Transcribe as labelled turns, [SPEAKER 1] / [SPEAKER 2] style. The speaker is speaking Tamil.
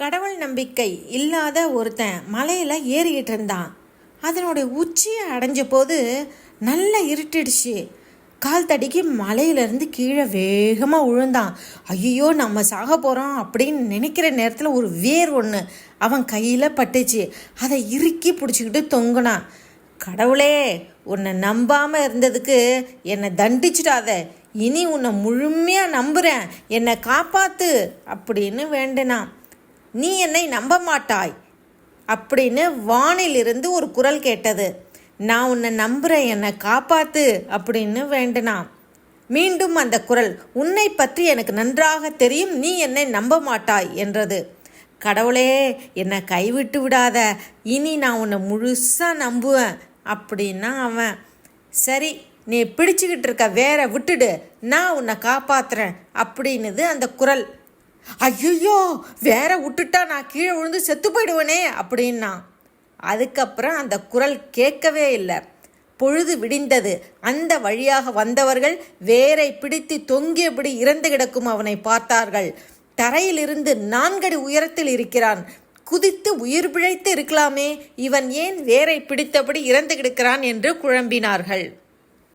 [SPEAKER 1] கடவுள் நம்பிக்கை இல்லாத ஒருத்தன் மலையில் ஏறிக்கிட்டு இருந்தான். அதனுடைய உச்சியை அடைஞ்ச போது நல்லா இருட்டிடுச்சு. கால் தடிக்கு மலையிலேருந்து கீழே வேகமாக விழுந்தான் ஐயோ நம்ம சாக போகிறோம் அப்படின்னு நினைக்கிற நேரத்தில் ஒரு வேர் ஒன்று அவன் கையில் பட்டுச்சு. அதை இறுக்கி பிடிச்சிக்கிட்டு தொங்குனான். கடவுளே உன்னை நம்பாமல் இருந்ததுக்கு என்னை தண்டிச்சிடாத. இனி உன்னை முழுமையாக நம்புகிறேன் என்னை காப்பாற்று அப்படின்னு வேண்டினான். நீ என்னை நம்ப மாட்டாய் அப்படின்னு வானிலிருந்து ஒரு குரல் கேட்டது. நான் உன்னை நம்புகிறேன் என்னை காப்பாத்து அப்படின்னு வேண்டினான். மீண்டும் அந்த குரல் உன்னை பற்றி எனக்கு நன்றாக தெரியும் நீ என்னை நம்ப மாட்டாய் என்றது. கடவுளே என்னை கைவிட்டு விடாத இனி நான் உன்னை முழுசாக நம்புவேன் அப்படின்னா அவன் சரி நீ பிடிச்சிக்கிட்டு இருக்க வேற விட்டுடு நான் உன்னை காப்பாத்துறேன் அப்படின்னுது அந்த குரல். ஐயோ வேற விட்டுட்டா நான் கீழே விழுந்து செத்து போயிடுவேனே அப்படின்னா. அதுக்கப்புறம் அந்த குரல் கேட்கவே இல்லை. பொழுது விடிந்தது. அந்த வழியாக வந்தவர்கள் வேரை பிடித்து தொங்கியபடி இறந்து கிடக்கும் அவனை பார்த்தார்கள். தரையிலிருந்து நான்கடி உயரத்தில் இருக்கிறான். குதித்து உயிர் பிழைத்து இருக்கலாமே. இவன் ஏன் வேரை பிடித்தபடி இறந்து கிடக்கிறான் என்று குழம்பினார்கள்.